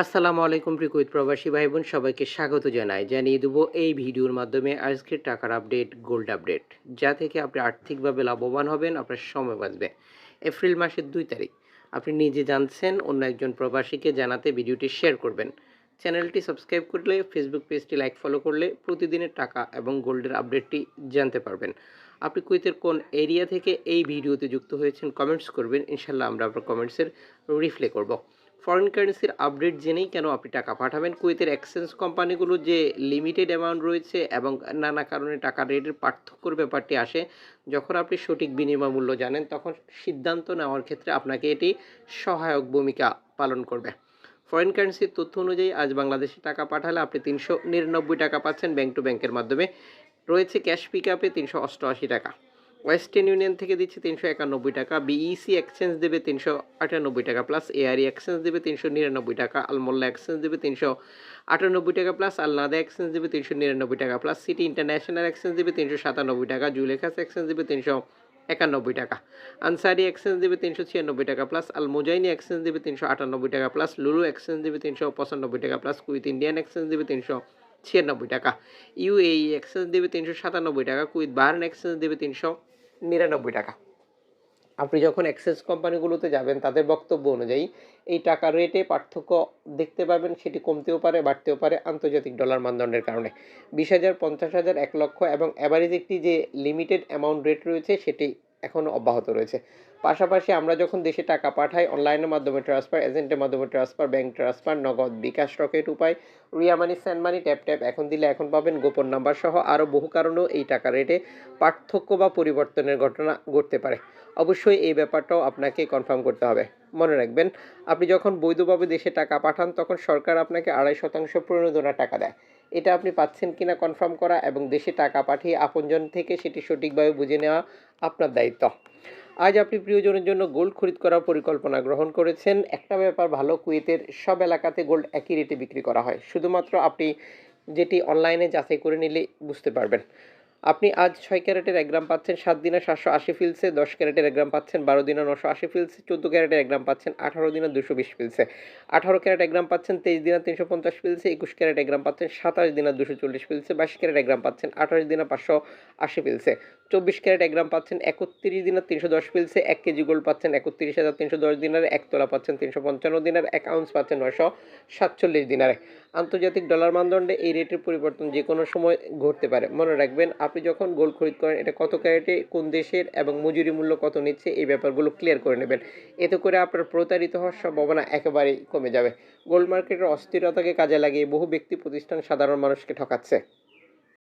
আসসালামু আলাইকুম প্রিকুইত প্রবাসী ভাই বোন সবাইকে স্বাগত জানাই। জানিয়ে দেবো এই ভিডিওর মাধ্যমে আজকের টাকার আপডেট, গোল্ড আপডেট, যা থেকে আপনি আর্থিকভাবে লাভবান হবেন, আপনার সময় বাঁচবে। এপ্রিল মাসের দুই তারিখ। আপনি নিজে জানছেন, অন্য একজন প্রবাসীকে জানাতে ভিডিওটি শেয়ার করবেন। চ্যানেলটি সাবস্ক্রাইব করলে, ফেসবুক পেজটি লাইক ফলো করলে প্রতিদিনের টাকা এবং গোল্ডের আপডেটটি জানতে পারবেন। আপনি কুইতের কোন এরিয়া থেকে এই ভিডিওতে যুক্ত হয়েছেন, কমেন্টস করবেন। ইনশাল্লাহ আমরা আপনার কমেন্টসের রিপ্লাই করব। ফরেন কারেন্সির আপডেট জেনেই কেন আপনি টাকা পাঠাবেন? কুয়েতের এক্সচেঞ্জ কোম্পানিগুলো যে লিমিটেড অ্যামাউন্ট রয়েছে এবং নানা কারণে টাকা রেটের পার্থক্যর ব্যাপারটি আসে, যখন আপনি সঠিক বিনিময় মূল্য জানেন, তখন সিদ্ধান্ত নেওয়ার ক্ষেত্রে আপনাকে এটি সহায়ক ভূমিকা পালন করবে। ফরেন কারেন্সির তথ্য অনুযায়ী, আজ বাংলাদেশে টাকা পাঠালে আপনি তিনশো নিরানব্বই টাকা পাচ্ছেন ব্যাংক টু ব্যাংকের মাধ্যমে। রয়েছে ক্যাশ পিক আপে তিনশো অষ্টআশি টাকা। ওয়েস্টার্ন ইউনিয়ন থেকে দিচ্ছে তিনশো একানব্বই টাকা বিইসি এক্সচেঞ্জ দেবে তিনশো আটানব্বই টাকা প্লাস এআরই এক্সচেঞ্জ দেবে তিনশো নিরানব্বই টাকা আলমোল্লা এক্সচেঞ্জ দেবে তিনশো আটানব্বই টাকা প্লাস আলনাদা এক্সচেঞ্জ দেবে তিনশো নিরানব্বই টাকা প্লাস সিটি ইন্টারন্যাশনাল এক্সচেঞ্জ দেবে তিনশো সাতানব্বই টাকা জুলেখাস এক্সচেঞ্জ দেবে তিনশো একানব্বই টাকা আনসারি এক্সচেঞ্জ দেবে তিনশো ছিয়ানব্বই টাকা প্লাস আল মুজাইনি এক্সচেঞ্জ দেবে তিনশো আটানব্বই টাকা প্লাস লুলু এক্সচেঞ্জ দেবে তিনশো পঁচানব্বই টাকা প্লাস কুইথ ইন্ডিয়ান এক্সচেঞ্জ দেবে তিনশো ছিয়ানব্বই টাকা ইউএই এক্সচেঞ্জ দেবে তিনশো সাতানব্বই টাকা কুইথ বার্ন এক্সচেঞ্জ দেবে তিনশো নিরানব্বই টাকা। আপনি যখন এক্সেস কোম্পানিগুলোতে যাবেন, তাদের বক্তব্য অনুযায়ী এই টাকার রেটে পার্থক্য দেখতে পাবেন, সেটি কমতেও পারে, বাড়তেও পারে আন্তর্জাতিক ডলার মানদণ্ডের কারণে। বিশ হাজার, পঞ্চাশ হাজার, এক লক্ষ এবং অ্যাভারেজ একটি যে লিমিটেড অ্যামাউন্ট রেট রয়েছে, সেটি এখনও অব্যাহত রয়েছে। পাশাপাশি আমরা যখন দেশে টাকা পাঠাই, অনলাইনের মাধ্যমে ট্রান্সফার এজেন্টের মাধ্যমে transfer bank transfer Nagad, bKash Rocket Upay, Ria money send money tap tap এখন দিলে এখন পাবেন গোপন নাম্বার সহ আরও বহু কারণেও এই টাকা রেটে পার্থক্য বা পরিবর্তনের ঘটনা ঘটতে পারে। অবশ্যই এই ব্যাপারটাও আপনাকে কনফার্ম করতে হবে। মনে রাখবেন, আপনি যখন বৈধভাবে দেশে টাকা পাঠান, তখন সরকার আপনাকে আড়াই শতাংশ প্রণোদনা টাকা দেয়। এটা আপনি পাচ্ছেন কিনা কনফার্ম করা এবং দেশে টাকা পাঠিয়ে আপনজন থেকে সেটি সঠিকভাবে বুঝে নেওয়া আপনার দায়িত্ব। আজ আপনি প্রিয়জনের জন্য গোল্ড খরিদ করার পরিকল্পনা গ্রহণ করেছেন। একটা ব্যাপার ভালো, কুয়েতের সব এলাকাতে গোল্ড একই রেটে বিক্রি করা হয়। শুধুমাত্র আপনি যেটি অনলাইনে যাচাই করে নিলে বুঝতে পারবেন। আপনি আজ ছয় ক্যারেটের এক গ্রাম পাচ্ছেন, সাত দিনে সাতশো আশি ফিলসে, দশ ক্যারেটের এক গ্রাম পাচ্ছেন, বারো দিনে নশো আশি ফিলসে, চোদ্দ ক্যারেটের এক গ্রাম পাচ্ছেন, আঠারো দিনে দুশো বিশ ফিলসে। আঠারো ক্যারেট এক গ্রাম পাচ্ছেন, তেইশ দিনে তিনশো পঞ্চাশ ফিলসে, একুশ ক্যারেট এক গ্রাম পাচ্ছেন, সাতাশ দিনে দুশো চল্লিশ ফিলসে, বাইশ ক্যারেট এক গ্রাম পাচ্ছেন, আঠাশ দিনে পাঁচশো আশি ফিলসে। চব্বিশ ক্যারেট এক গ্রাম পাচ্ছেন একত্রিশ দিনের তিনশো দশ ফিলসে এক কেজি গোল্ড পাচ্ছেন একত্রিশ হাজার তিনশো দশ দিনের এক তোলা পাচ্ছেন তিনশো পঞ্চান্ন দিনের এক আউন্স পাচ্ছেন নয়শো সাতচল্লিশ দিনারে। আন্তর্জাতিক ডলার মানদণ্ডে এই রেটের পরিবর্তন যে কোনো সময় ঘটতে পারে। মনে রাখবেন, আপনি যখন গোল্ড খরিদ করেন, এটা কত ক্যারেটে, কোন দেশের এবং মজুরি মূল্য কত নিচ্ছে, এই ব্যাপারগুলো ক্লিয়ার করে নেবেন। এতে করে আপনার প্রতারিত হওয়ার সম্ভাবনা একেবারেই কমে যাবে। গোল্ড মার্কেটের অস্থিরতাকে কাজে লাগিয়ে বহু ব্যক্তি প্রতিষ্ঠান সাধারণ মানুষকে ঠকাচ্ছে।